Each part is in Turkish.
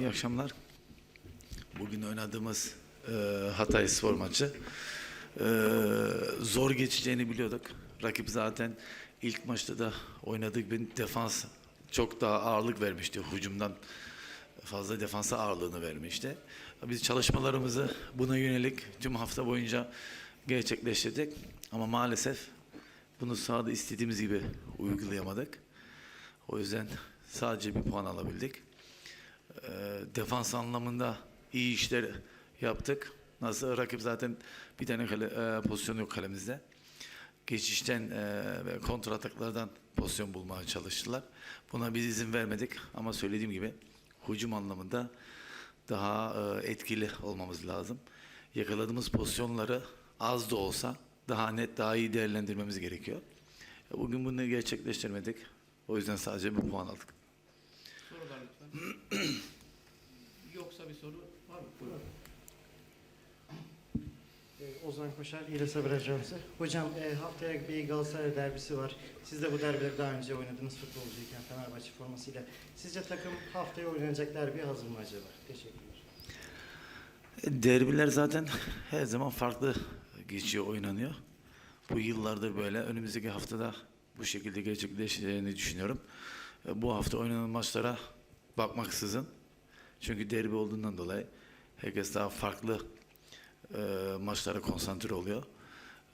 İyi akşamlar. Bugün oynadığımız e, Hatay Spor maçı e, zor geçeceğini biliyorduk. Rakip zaten ilk maçta da oynadık bir defans çok daha ağırlık vermişti. Hücumdan fazla defansa ağırlığını vermişti. Biz çalışmalarımızı buna yönelik tüm hafta boyunca gerçekleştirdik. Ama maalesef bunu sahada istediğimiz gibi uygulayamadık. O yüzden sadece bir puan alabildik. Ee, defans anlamında iyi işler yaptık. Nasıl rakip zaten bir tane kale, e, pozisyon yok kalemizde. Geçişten e, ve kontra ataklardan pozisyon bulmaya çalıştılar. Buna biz izin vermedik ama söylediğim gibi hücum anlamında daha e, etkili olmamız lazım. Yakaladığımız pozisyonları az da olsa daha net, daha iyi değerlendirmemiz gerekiyor. E, Bugün bunu gerçekleştirmedik. O yüzden sadece bir puan aldık. Sorular. Yoksa bir soru var mı? Buyurun. Ee, Ozan Koşar, İlyas Haber Ajansı. Hocam e, haftaya bir Galatasaray derbisi var. Siz de bu derbileri daha önce oynadınız futbolcuyken Fenerbahçe formasıyla. Sizce takım haftaya oynanacak derbiye hazır mı acaba? Teşekkürler. Derbiler zaten her zaman farklı geçiyor, oynanıyor. Bu yıllardır böyle. Önümüzdeki haftada bu şekilde gerçekleşeceğini düşünüyorum. E, Bu hafta oynanan maçlara bakmaksızın. Çünkü derbi olduğundan dolayı herkes daha farklı e, maçlara konsantre oluyor.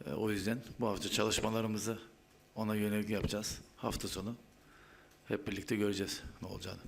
E, o yüzden bu hafta çalışmalarımızı ona yönelik yapacağız. Hafta sonu hep birlikte göreceğiz ne olacağını.